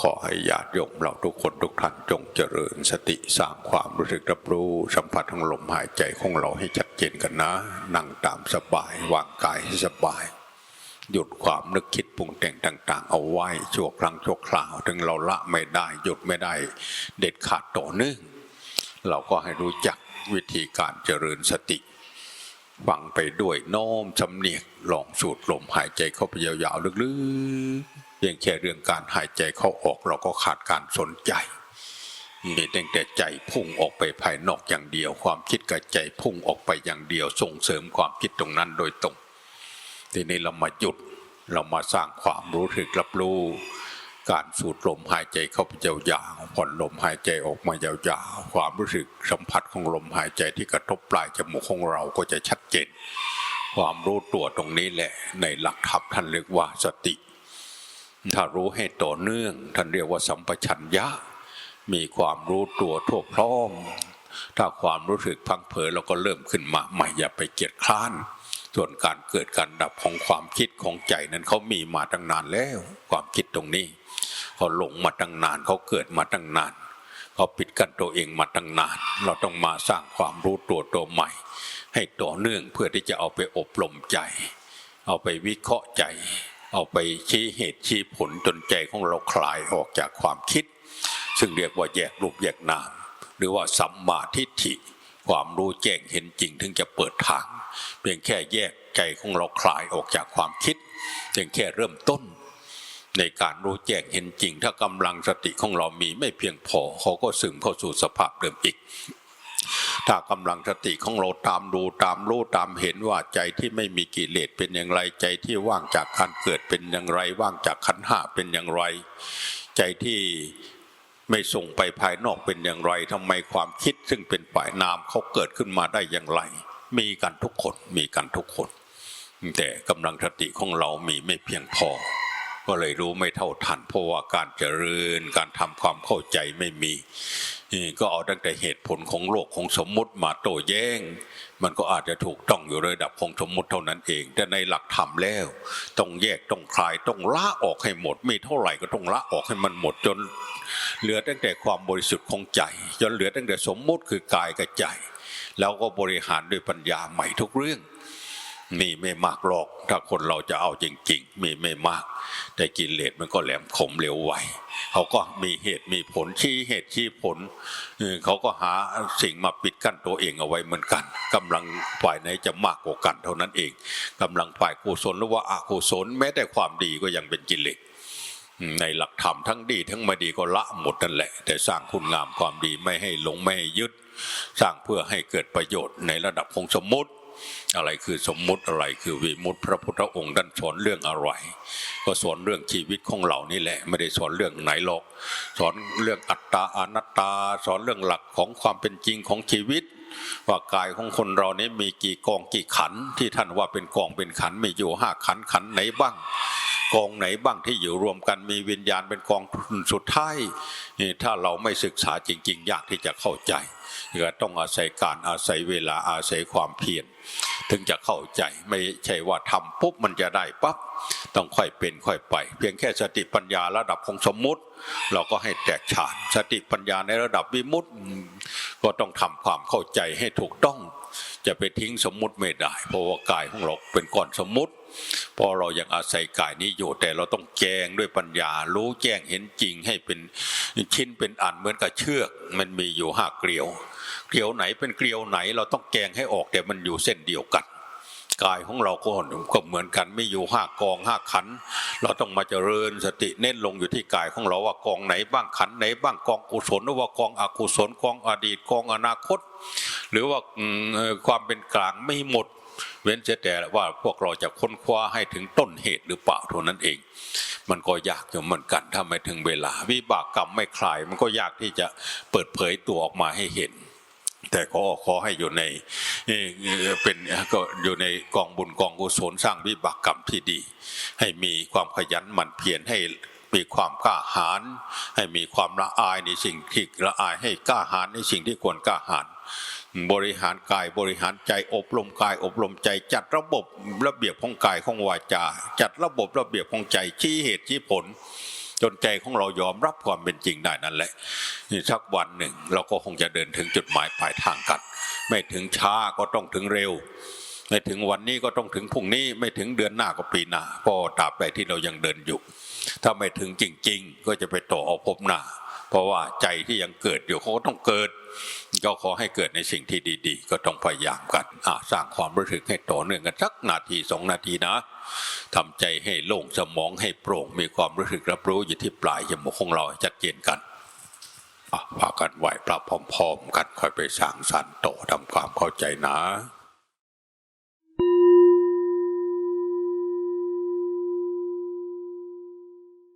ขอให้ญาติโยมเราทุกคนทุกท่านจงเจริญสติสร้างความรู้สึกรับรู้ สัมผัสทั้งลมหายใจของเราให้ชัดเจนกันนะ นั่งตามสบายวางกายให้สบาย หยุดความนึกคิดปรุงแต่งต่าง ๆ เอาไว้ชั่วครั้งชั่วคราว ถึงเราละไม่ได้ หยุดไม่ได้ เด็ดขาดต่อเนื่องเราก็ให้รู้จักวิธีการเจริญสติฟังไปด้วยโน้มสำเนียกลองสูดลมหายใจเข้าไปยาวๆลึกๆ เพียงแค่เรื่องการหายใจเข้าออกเราก็ขาดการสนใจมีแต่แต่ใจพุ่งออกไปภายนอกอย่างเดียว ความคิดกับใจพุ่งออกไปอย่างเดียว ส่งเสริมความคิดตรงนั้นโดยตรง ทีนี้เรามาหยุดเรามาสร้างความรู้สึกรับรู้การสูดลมหายใจเข้าไปยาวๆผ่อนลมหายใจออกมายาวๆความรู้สึกสัมผัสของลมหายใจที่กระทบปลายจมูกของเราก็จะชัดเจน ความรู้ตัวตรงนี้แหละในหลักธรรมท่านเรียกว่าสติ ถ้ารู้ให้ต่อเนื่อง ท่านเรียกว่าสัมปชัญญะ มีความรู้ตัวทั่วพร้อม ถ้าความรู้สึกพังเผยเราก็เริ่มขึ้นมาใหม่อย่าไปเกียจคร้านส่วนการเกิดการดับของความคิดของใจนั้นเขามีมาตั้งนานแล้ว ความคิดตรงนี้เขาหลงมาตั้งนานเขาเกิดมาตั้งนานเขาปิดกั้นตัวเองมาตั้งนาน เราต้องมาสร้างความรู้ตัวตัวใหม่ ให้ต่อเนื่องเพื่อที่จะเอาไปอบรมใจ เอาไปวิเคราะห์ใจ เอาไปชี้เหตุชี้ผลจนใจของเราคลายออกจากความคิด ซึ่งเรียกว่าแยกรูปแยกนามหรือว่าสัมมาทิฏฐิ ความรู้แจ้งเห็นจริงถึงจะเปิดทาง เพียงแค่แยกใจของเราคลายออกจากความคิด เพียงแค่เริ่มต้น ในการรู้แจ้งเห็นจริง ถ้ากำลังสติของเรามีไม่เพียงพอเขาก็ซึมเข้าสู่สภาพเดิมอีก ถ้ากำลังสติของเราตามดูตามรู้ตามเห็นว่าใจที่ไม่มีกิเลสเป็นอย่างไรใจที่ว่างจากการเกิดเป็นอย่างไร ว่างจากขันห้าเป็นอย่างไร ใจที่ไม่ส่งไปภายนอกเป็นอย่างไรทำไมความคิดซึ่งเป็นฝ่ายนามเขาเกิดขึ้นมาได้อย่างไร มีกันทุกคนมีกันทุกคน แต่กำลังสติของเรามีไม่เพียงพอ ก็เลยรู้ไม่เท่าทันเพราะว่าการเจริญการทำความเข้าใจไม่มีก็เอาตั้งแต่เหตุผลของโลกของสมมุติมาโต้แย้ง มันก็อาจจะถูกต้องอยู่ระดับของสมมุติเท่านั้นเอง แต่ในหลักธรรมแล้ว ต้องแยกต้องคลายต้องละออกให้หมด ไม่เท่าไหร่ก็ต้องละออกให้มันหมดจน เหลือตั้งแต่ความบริสุทธิ์ของใจ จนเหลือตั้งแต่สมมุติคือกายกับใจแล้วก็บริหารด้วยปัญญาใหม่ทุกเรื่อง มีไม่มากหรอก ถ้าคนเราจะเอาจริง ๆ มีไม่มาก แต่กิเลสมันก็แหลมคมเร็วไวเขาก็มีเหตุมีผลชี้เหตุชี้ผลเขาก็หาสิ่งมาปิดกั้นตัวเองเอาไว้เหมือนกันกำลังฝ่ายไหนจะมากกว่ากันเท่านั้นเองกำลังฝ่ายกุศลหรือว่าอกุศลแม้แต่ความดีก็ยังเป็นกิเลสในหลักธรรมทั้งดีทั้งไม่ดีก็ละหมดนั่นแหละ แต่สร้างคุณงามความดีไม่ให้หลงไม่ให้ยึด สร้างเพื่อให้เกิดประโยชน์ในระดับของสมมติ อะไรคือสมมุติอะไรคือวิมุตติพระพุทธองค์ดันสอนเรื่องอะไร ก็สอนเรื่องชีวิตของเรานี่แหละไม่ได้สอนเรื่องไหนหรอก สอนเรื่องอัตตาอนัตตา สอนเรื่องหลักของความเป็นจริงของชีวิต ว่ากายของคนเรานี้มีกี่กองกี่ขันที่ท่านว่าเป็นกองเป็นขันมีอยู่ห้าขันขันไหนบ้าง กองไหนบ้างที่อยู่รวมกันมีวิญญาณเป็นกองสุดท้ายถ้าเราไม่ศึกษาจริง ๆ ยากที่จะเข้าใจก็ต้องอาศัยการอาศัยเวลาอาศัยความเพียรถึงจะเข้าใจไม่ใช่ว่าทำปุ๊บมันจะได้ปั๊บต้องค่อยเป็นค่อยไป เพียงแค่สติปัญญาระดับของสมมุติ เราก็ให้แตกฉานสติปัญญาในระดับวิมุตติ ก็ต้องทำความเข้าใจให้ถูกต้อง จะไปทิ้งสมมุติไม่ได้ เพราะว่ากายของเราเป็นก้อนสมมุติพอเรายังอาศัยกายนี้อยู่แต่เราต้องแจงด้วยปัญญา รู้แจ้งเห็นจริงให้เป็นชิ้นเป็นอันเหมือนกับเชือก มันมีอยู่ห้าเกลียว เกลียวไหนเป็นเกลียวไหนเราต้องแกงให้ออกแต่มันอยู่เส้นเดียวกัน กายของเราก็ก็เหมือนกันไม่อยู่ห้ากองห้าขัน เราต้องมาเจริญสติเน้นลงอยู่ที่กายของเราว่ากองไหนบ้างขันไหนบ้างกองกุศลหรือว่ากองอกุศลกองอดีตกองอนาคต หรือว่าความเป็นกลางไม่หมด เว้นแต่ว่าพวกเราจะค้นคว้าให้ถึงต้นเหตุหรือเปล่าเท่านั้นเอง มันก็ยากอยู่เหมือนกันถ้าไม่ถึงเวลา วิบากกรรมไม่คลาย มันก็ยากที่จะเปิดเผยตัวออกมาให้เห็น แต่ขอขอให้อยู่ในเป็นก็อยู่ในกองบุญกองกุศลสร้างวิบากกรรมที่ดี ให้มีความขยันหมั่นเพียรให้มีความกล้าหาญให้มีความละอายในสิ่งที่ละอายให้กล้าหาญในสิ่งที่ควรกล้าหาญบริหารกายบริหารใจอบรมกายอบรมใจ จัดระบบระเบียบของกายของวาจา จัดระบบระเบียบของใจชี้เหตุชี้ผล จนใจของเรายอมรับความเป็นจริงได้นั่นแหละ สักวันหนึ่ง เราก็คงจะเดินถึงจุดหมายปลายทางกัน ไม่ถึงช้าก็ต้องถึงเร็ว ไม่ถึงวันนี้ก็ต้องถึงพรุ่งนี้ไม่ถึงเดือนหน้าก็ปีหน้าก็ตราบใดที่เรายังเดินอยู่ ถ้าไม่ถึงจริง ๆ ก็จะไปต่อเอาพบหน้า เพราะว่าใจที่ยังเกิดอยู่เขาก็ต้องเกิด ก็ขอให้เกิดในสิ่งที่ดีๆ ก็ต้องพยายามกันสร้างความรู้สึกให้ต่อเนื่องกันสักนาทีสองนาทีนะทำใจให้โล่งสมองให้โปร่ง มีความรู้สึกรับรู้อยู่ที่ปลายจมูกของเราชัดเจนกัน พากันไหวพระพร้อมๆกันค่อยไปสร้างสรรค์ต่อทำความเข้าใจนะ